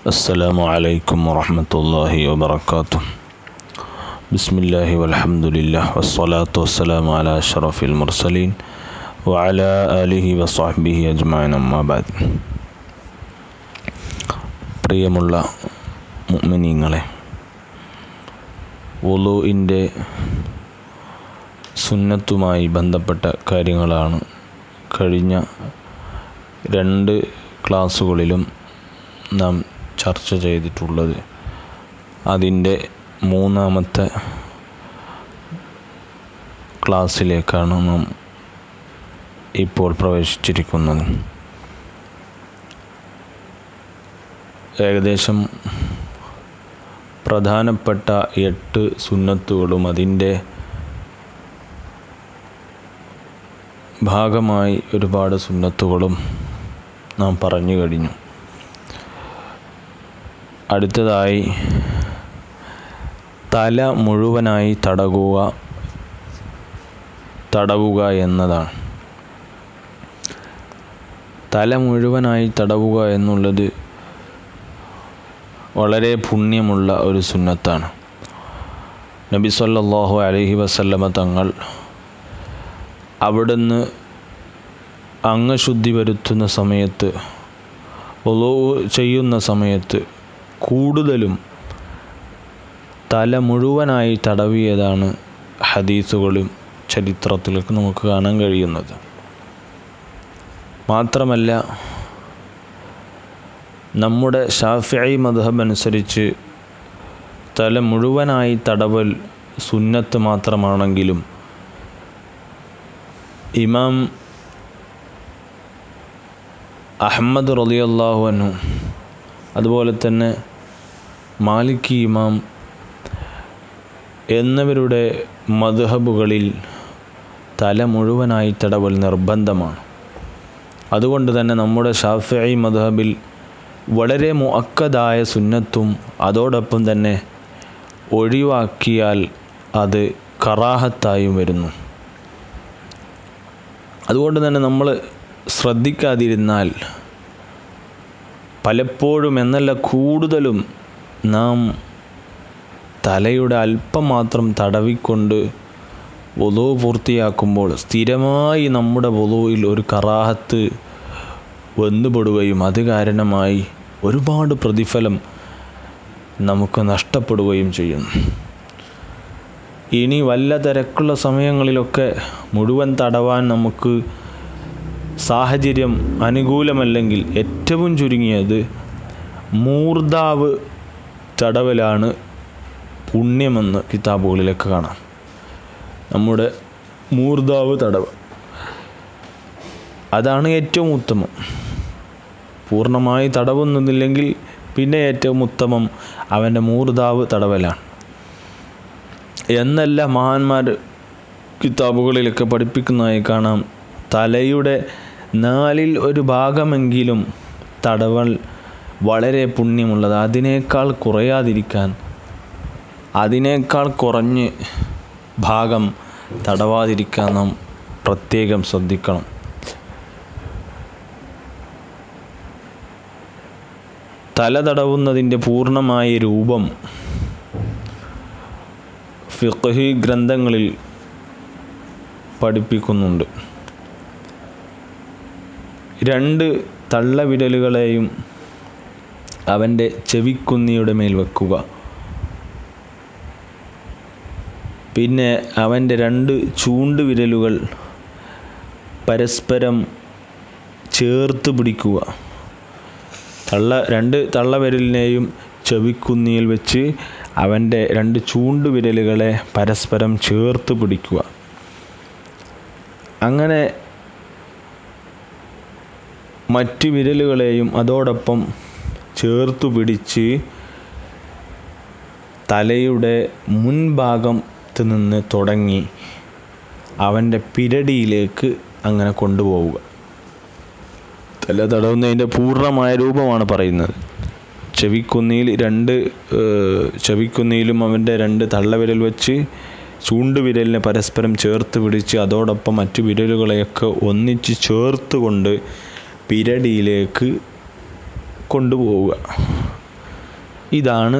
السلام عليكم ورحمة الله وبركاته بسم الله والحمد لله والصلاة والسلام على أشرف المرسلين وعلى آله وصحبه أجمعين أما بعد പ്രിയമുള്ള മുഅ്മിനീങ്ങളെ വുളുഇൻ്റെ സുന്നത്തുമായി ബന്ധപ്പെട്ട കാര്യങ്ങളാണ് കഴിഞ്ഞ രണ്ട് ക്ലാസ്സുകളിലും നാം ചർച്ച ചെയ്തിട്ടുള്ളത്. അതിന്റെ മൂന്നാമത്തെ ക്ലാസ്സിലേക്കാണ് നാം ഇപ്പോൾ പ്രവേശിച്ചിരിക്കുന്നത്. ഏകദേശം പ്രധാനപ്പെട്ട എട്ട് സുന്നത്തുകളും അതിന്റെ ഭാഗമായി ഒരുപാട് സുന്നത്തുകളും നാം പറഞ്ഞു കഴിഞ്ഞു. അടുത്തതായി തല മുഴുവനായി തടവുക തടവുക എന്നതാണ്. തല മുഴുവനായി തടവുക എന്നുള്ളത് വളരെ പുണ്യമുള്ള ഒരു സുന്നത്താണ്. നബി സല്ലല്ലാഹു അലൈഹി വസല്ലമ തങ്ങൾ അവിടുന്ന് അംഗശുദ്ധി വരുത്തുന്ന സമയത്ത് ഒലോ ചെയ്യുന്ന സമയത്ത് കൂടുതലും തല മുഴുവനായി തടവിയതാണ് ഹദീസുകളും ചരിത്രത്തിലൊക്കെ നമുക്ക് കാണാൻ കഴിയുന്നത്. മാത്രമല്ല നമ്മുടെ ഷാഫിഐ മധബ് അനുസരിച്ച് തല മുഴുവനായി തടവൽ സുന്നത്ത് മാത്രമാണെങ്കിലും ഇമാം അഹമ്മദ് റളിയല്ലാഹു അൻഹു അതുപോലെ തന്നെ മാലിക്കി ഇമാം എന്നിവരുടെ മദ്ഹബുകളിൽ തല മുഴുവനായി തടവൽ നിർബന്ധമാണ്. അതുകൊണ്ട് തന്നെ നമ്മുടെ ഷാഫി മദ്ഹബിൽ വളരെ മുഅക്കദായ സുന്നത്തും അതോടൊപ്പം തന്നെ ഒഴിവാക്കിയാൽ അത് കറാഹത്തായും വരുന്നു. അതുകൊണ്ട് തന്നെ നമ്മൾ ശ്രദ്ധിക്കാതിരുന്നാൽ പലപ്പോഴും എന്നല്ല കൂടുതലും നാം തലയുടെ അല്പം മാത്രം തടവിക്കൊണ്ട് വധു പൂർത്തിയാക്കുമ്പോൾ സ്ഥിരമായി നമ്മുടെ വധുവിൽ ഒരു കറാഹത്ത് വന്നുപെടുകയും അത് കാരണമായി ഒരുപാട് പ്രതിഫലം നമുക്ക് നഷ്ടപ്പെടുകയും ചെയ്യും. ഇനി വല്ല തിരക്കുള്ള സമയങ്ങളിലൊക്കെ മുഴുവൻ തടവാൻ നമുക്ക് സാഹചര്യം അനുകൂലമല്ലെങ്കിൽ ഏറ്റവും ചുരുങ്ങിയത് മൂർദാവ് തടവലാണ് പുണ്യമെന്ന് കിതാബുകളിലൊക്കെ കാണാം. നമ്മുടെ മൂർദാവ് തടവ്. അതാണ് ഏറ്റവും ഉത്തമം. പൂർണമായി തടവുന്നില്ലെങ്കിൽ പിന്നെ ഏറ്റവും ഉത്തമം അവന്റെ മൂർദാവ് തടവലാണ്. എന്നല്ല മഹാന്മാർ കിതാബുകളിലൊക്കെ പഠിപ്പിക്കുന്നതായി കാണാം. തലയുടെ നാലിൽ ഒരു ഭാഗമെങ്കിലും തടവൽ വളരെ പുണ്യമുള്ളത്. അതിനേക്കാൾ കുറയാതിരിക്കാൻ അതിനേക്കാൾ കുറഞ്ഞ് ഭാഗം തടവാതിരിക്കാൻ നാം പ്രത്യേകം ശ്രദ്ധിക്കണം. തല തടവുന്നതിന്റെ പൂർണമായ രൂപം ഫിഖ്ഹി ഗ്രന്ഥങ്ങളിൽ പഠിപ്പിക്കുന്നുണ്ട്. രണ്ട് തള്ളവിരലുകളെയും അവന്റെ ചെവിക്കുന്നിയുടെ മേൽ വെക്കുക. പിന്നെ അവന്റെ രണ്ട് ചൂണ്ടുവിരലുകൾ പരസ്പരം ചേർത്ത് പിടിക്കുക. തള്ള രണ്ട് തള്ളവിരലിനെയും ചെവിക്കുന്നിയിൽ വെച്ച് അവന്റെ രണ്ട് ചൂണ്ടുവിരലുകളെ പരസ്പരം ചേർത്ത് പിടിക്കുക. അങ്ങനെ മറ്റു വിരലുകളെയും അതോടൊപ്പം ചേർത്തു പിടിച്ച് തലയുടെ മുൻഭാഗത്ത് നിന്ന് തുടങ്ങി അവന്റെ പിരടിയിലേക്ക് അങ്ങനെ കൊണ്ടുപോവുക. തല തടവുന്നതിന്റെ പൂർണമായ രൂപമാണ് പറയുന്നത്. ചെവിക്കുന്നിയിൽ രണ്ട് ചെവിക്കുന്നിയിലും അവന്റെ രണ്ട് തള്ളവിരൽ വെച്ച് ചൂണ്ടുവിരലിനെ പരസ്പരം ചേർത്ത് പിടിച്ച് അതോടൊപ്പം മറ്റു വിരലുകളെയൊക്കെ ഒന്നിച്ച് ചേർത്ത് കൊണ്ട് പിരടിയിലേക്ക് കൊണ്ടുപോവുക. ഇതാണ്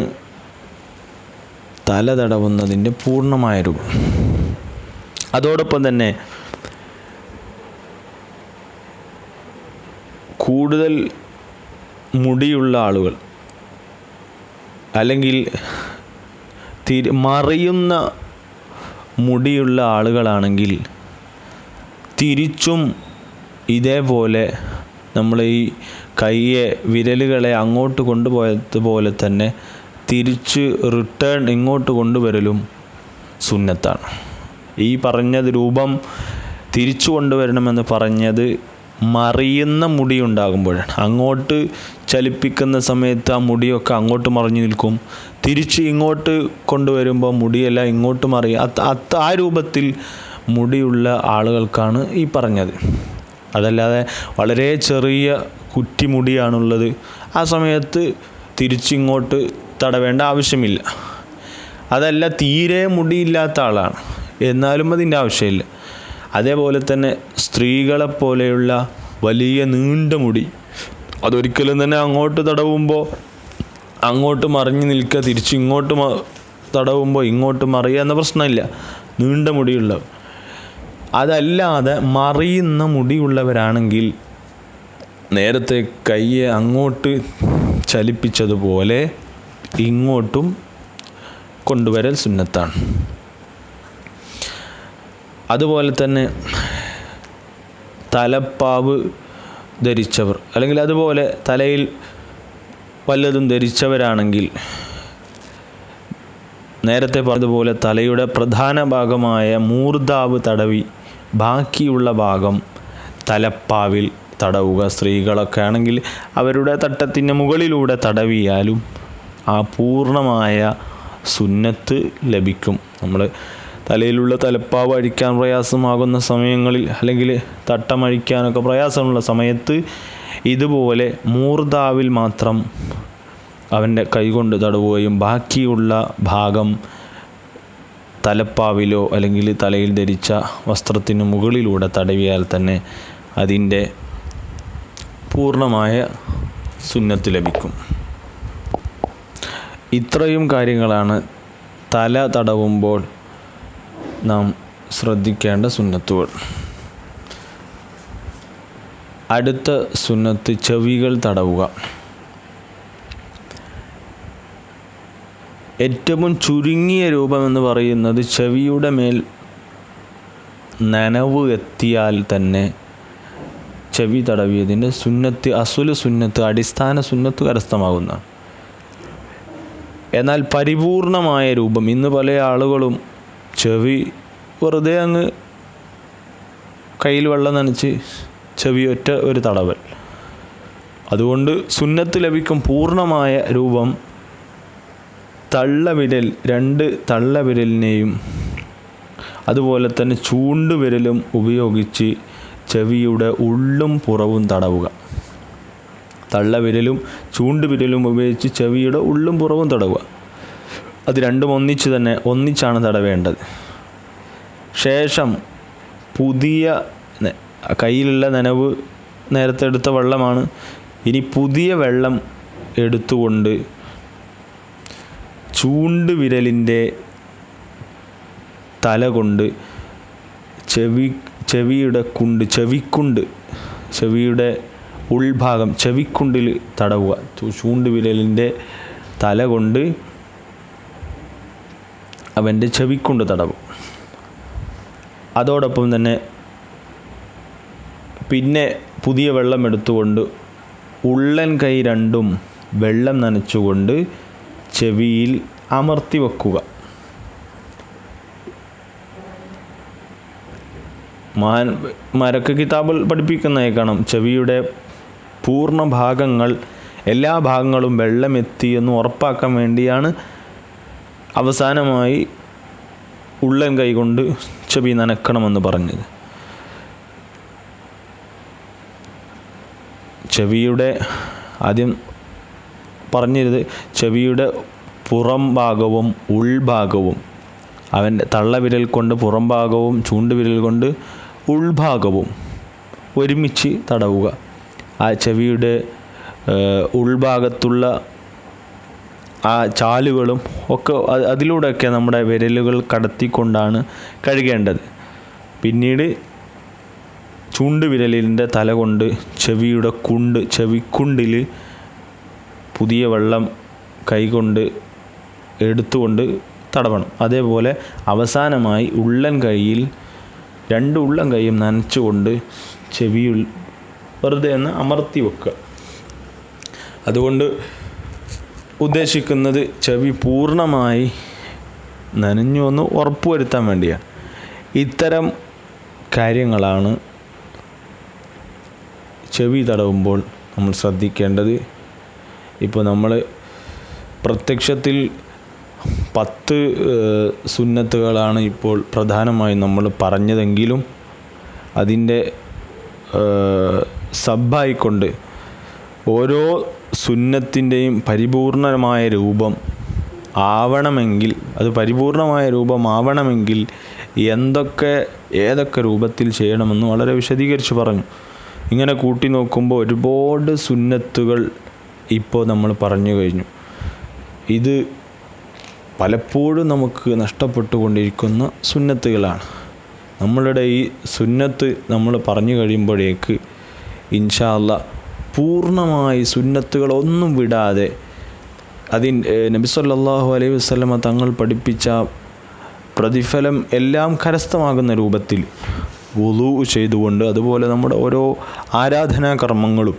തല തടവുന്നതിന്റെ പൂർണമായ രൂപം. അതോടൊപ്പം തന്നെ കൂടുതൽ മുടിയുള്ള ആളുകൾ അല്ലെങ്കിൽ തിരി മറിയുന്ന മുടിയുള്ള ആളുകളാണെങ്കിൽ തിരിച്ചും ഇതേപോലെ നമ്മൾ ഈ കയ്യെ വിരലുകളെ അങ്ങോട്ട് കൊണ്ടുപോയതുപോലെ തന്നെ തിരിച്ച് റിട്ടേൺ ഇങ്ങോട്ട് കൊണ്ടുവരലും സുന്നത്താണ്. ഈ പറഞ്ഞത് രൂപം തിരിച്ചു കൊണ്ടുവരണമെന്ന് പറഞ്ഞത് മറിയുന്ന മുടി ഉണ്ടാകുമ്പോഴാണ് അങ്ങോട്ട് ചലിപ്പിക്കുന്ന സമയത്ത് ആ മുടിയൊക്കെ അങ്ങോട്ട് മറിഞ്ഞു നിൽക്കും. തിരിച്ച് ഇങ്ങോട്ട് കൊണ്ടുവരുമ്പോൾ മുടിയെല്ലാം ഇങ്ങോട്ട് മറിയും. ആ രൂപത്തിൽ മുടിയുള്ള ആളുകൾക്കാണ് ഈ പറഞ്ഞത്. അതല്ലാതെ വളരെ ചെറിയ കുറ്റിമുടിയാണുള്ളത്. ആ സമയത്ത് തിരിച്ചിങ്ങോട്ട് തടവേണ്ട ആവശ്യമില്ല. അതല്ല തീരെ മുടിയില്ലാത്ത ആളാണ്. എന്നാലും അതിന്റെ ആവശ്യമില്ല. അതേപോലെ തന്നെ സ്ത്രീകളെ പോലെയുള്ള വലിയ നീണ്ട മുടി. അതൊരിക്കലും തന്നെ അങ്ങോട്ട് തടവുമ്പോൾ അങ്ങോട്ട് മറിഞ്ഞു നിൽക്കുക തിരിച്ചിങ്ങോട്ട് തടവുമ്പോൾ ഇങ്ങോട്ട് മറിയുക എന്ന പ്രശ്നമില്ല. നീണ്ട മുടിയുള്ള അതല്ലാതെ മറിയുന്ന മുടിയുള്ളവരാണെങ്കിൽ നേരത്തെ കയ്യെ അങ്ങോട്ട് ചലിപ്പിച്ചതുപോലെ ഇങ്ങോട്ടും കൊണ്ടുവരൽ സുന്നത്താണ്. അതുപോലെ തന്നെ തലപ്പാവ് ധരിച്ചവർ അല്ലെങ്കിൽ അതുപോലെ തലയിൽ വല്ലതും ധരിച്ചവരാണെങ്കിൽ നേരത്തെ പറഞ്ഞതുപോലെ തലയുടെ പ്രധാന ഭാഗമായ മൂർധാവ് തടവി ബാക്കിയുള്ള ഭാഗം തലപ്പാവിൽ തടവുക. സ്ത്രീകളൊക്കെ ആണെങ്കിൽ അവരുടെ തട്ടത്തിന് മുകളിലൂടെ തടവിയാലും ആ പൂർണമായ സുന്നത്ത് ലഭിക്കും. നമ്മൾ തലയിലുള്ള തലപ്പാവ് അഴിക്കാൻ പ്രയാസമാകുന്ന സമയങ്ങളിൽ അല്ലെങ്കിൽ തട്ടം തട്ടമഴിക്കാനൊക്കെ പ്രയാസമുള്ള സമയത്ത് ഇതുപോലെ മൂർദാവിൽ മാത്രം അവന്റെ കൈകൊണ്ട് തടവുകയും ബാക്കിയുള്ള ഭാഗം തലപ്പാവിലോ അല്ലെങ്കിൽ തലയിൽ ധരിച്ച വസ്ത്രത്തിന് മുകളിലൂടെ തടവിയാൽ തന്നെ അതിന്റെ പൂർണമായ സുന്നത്ത് ലഭിക്കും. ഇത്രയും കാര്യങ്ങളാണ് തല തടവുമ്പോൾ നാം ശ്രദ്ധിക്കേണ്ട സുന്നത്തുകൾ. അടുത്ത സുന്നത്ത് ചെവികൾ തടവുക. ഏറ്റവും ചുരുങ്ങിയ രൂപമെന്ന് പറയുന്നത് ചെവിയുടെ മേൽ നനവ് എത്തിയാൽ തന്നെ ചെവി തടവിയതിന്റെ സുന്നത്ത് അസുൽ സുന്നത്ത് അടിസ്ഥാന സുന്നത്ത് കരസ്ഥമാകുന്നതാണ് എന്നാൽ പരിപൂർണമായ രൂപം ഇന്ന് പല ആളുകളും ചെവി വെറുതെ അങ്ങ് കയ്യിൽ വെള്ളം നനച്ച് ചെവി ഒറ്റ ഒരു തടവൽ. അതുകൊണ്ട് സുന്നത്ത് ലഭിക്കും പൂർണമായ രൂപം തള്ളവിരൽ രണ്ട് തള്ളവിരലിനെയും അതുപോലെ തന്നെ ചൂണ്ടുവിരലും ഉപയോഗിച്ച് ചെവിയുടെ ഉള്ളും പുറവും തടവുക. തള്ളവിരലും ചൂണ്ടുവിരലും ഉപയോഗിച്ച് ചെവിയുടെ ഉള്ളും പുറവും തടവുക. അത് രണ്ടും ഒന്നിച്ച് തന്നെ ഒന്നിച്ചാണ് തടവേണ്ടത്. ശേഷം പുതിയ കയ്യിലുള്ള നനവ് നേരത്തെ എടുത്ത വെള്ളമാണ്. ഇനി പുതിയ വെള്ളം എടുത്തുകൊണ്ട് ചൂണ്ടുവിരലിന്റെ തല കൊണ്ട് ചെവി ചെവിയുടെ കുണ്ട് ചെവിക്കുണ്ട് ചെവിയുടെ ഉൾഭാഗം ചെവിക്കുണ്ടിൽ തടവുക. ചൂണ്ട് ചൂണ്ടുവിരലിന്റെ തല കൊണ്ട് അവന്റെ ചെവിക്കുണ്ട് തടവും. അതോടൊപ്പം തന്നെ പിന്നെ പുതിയ വെള്ളം എടുത്തുകൊണ്ട് ഉള്ളൻ കൈ രണ്ടും വെള്ളം നനച്ചുകൊണ്ട് ചെവിയിൽ അമർത്തി വെക്കുക മാൻ മരക്ക് കിതാബിൽ പഠിപ്പിക്കുന്നതായി കാണാം ചെവിയുടെ പൂർണ ഭാഗങ്ങൾ എല്ലാ ഭാഗങ്ങളും വെള്ളമെത്തി എന്ന് ഉറപ്പാക്കാൻ വേണ്ടിയാണ് അവസാനമായി ഉള്ളൻ കൈകൊണ്ട് ചെവി നനക്കണമെന്ന് പറഞ്ഞത്. ചെവിയുടെ ആദ്യം പറഞ്ഞിരുത് ചെവിയുടെ പുറം ഭാഗവും ഉൾഭാഗവും അവന്റെ തള്ളവിരൽ കൊണ്ട് പുറം ഭാഗവും ചൂണ്ടുവിരൽ കൊണ്ട് ഉൾഭാഗവും ഒരുമിച്ച് തടവുക. ആ ചെവിയുടെ ഉൾഭാഗത്തുള്ള ആ ചാലുകളും ഒക്കെ അതിലൂടെയൊക്കെ നമ്മുടെ വിരലുകൾ കടത്തിക്കൊണ്ടാണ് കഴുകേണ്ടത്. പിന്നീട് ചൂണ്ട് വിരലിന്റെ തല കൊണ്ട് ചെവിയുടെ കുണ്ട് ചെവിക്കുണ്ടിൽ പുതിയ വെള്ളം കൈകൊണ്ട് എടുത്തുകൊണ്ട് തടവണം. അതേപോലെ അവസാനമായി ഉള്ളൻ കൈയിൽ രണ്ട് ഉള്ളം കൈയും നനച്ചുകൊണ്ട് ചെവിയിൽ വെറുതെ ഒന്ന് അമർത്തി വെക്കുക. അതുകൊണ്ട് ഉദ്ദേശിക്കുന്നത് ചെവി പൂർണമായി നനഞ്ഞു എന്ന് ഉറപ്പുവരുത്താൻ വേണ്ടിയാണ്. ഇത്തരം കാര്യങ്ങളാണ് ചെവി തടവുമ്പോൾ നമ്മൾ ശ്രദ്ധിക്കേണ്ടത്. ഇപ്പോൾ നമ്മൾ പ്രത്യക്ഷത്തിൽ പത്ത് സുന്നത്തുകളാണ് ഇപ്പോൾ പ്രധാനമായും നമ്മൾ പറഞ്ഞതെങ്കിലും അതിന്റെ സബ്ബായിക്കൊണ്ട് ഓരോ സുന്നത്തിന്റെയും പരിപൂർണമായ രൂപം ആവണമെങ്കിൽ അത് പരിപൂർണമായ രൂപമാവണമെങ്കിൽ എന്തൊക്കെ ഏതൊക്കെ രൂപത്തിൽ ചെയ്യണമെന്ന് വളരെ വിശദീകരിച്ച് പറഞ്ഞു. ഇങ്ങനെ കൂട്ടി നോക്കുമ്പോൾ ഒരുപാട് സുന്നത്തുകൾ ഇപ്പോൾ നമ്മൾ പറഞ്ഞു കഴിഞ്ഞു. ഇത് പലപ്പോഴും നമുക്ക് നഷ്ടപ്പെട്ടു കൊണ്ടിരിക്കുന്ന സുന്നത്തുകളാണ്. നമ്മളുടെ ഈ സുന്നത്ത് നമ്മൾ പറഞ്ഞു കഴിയുമ്പോഴേക്ക് ഇൻഷാ അല്ല പൂർണമായി സുന്നത്തുകളൊന്നും വിടാതെ അതിൻ നബി സല്ലല്ലാഹു അലൈഹി വസ്ലമ തങ്ങൾ പഠിപ്പിച്ച പ്രതിഫലം എല്ലാം കരസ്ഥമാകുന്ന രൂപത്തിൽ വുളു ചെയ്തുകൊണ്ട് അതുപോലെ നമ്മുടെ ഓരോ ആരാധനാ കർമ്മങ്ങളും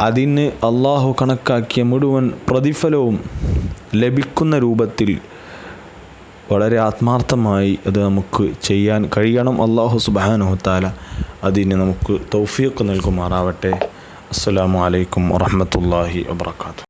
അതിന് അള്ളാഹു കണക്കാക്കിയ മുഴുവൻ പ്രതിഫലവും ലഭിക്കുന്ന രൂപത്തിൽ വളരെ ആത്മാർത്ഥമായി അത് നമുക്ക് ചെയ്യാൻ കഴിയണം. അള്ളാഹു സുബ്ഹാനഹു താല അതിന് നമുക്ക് തൗഫീഖ് നൽകുമാറാവട്ടെ. അസ്സലാമു അലൈക്കും വറഹ്മത്തുള്ളാഹി വബറകാതുഹു.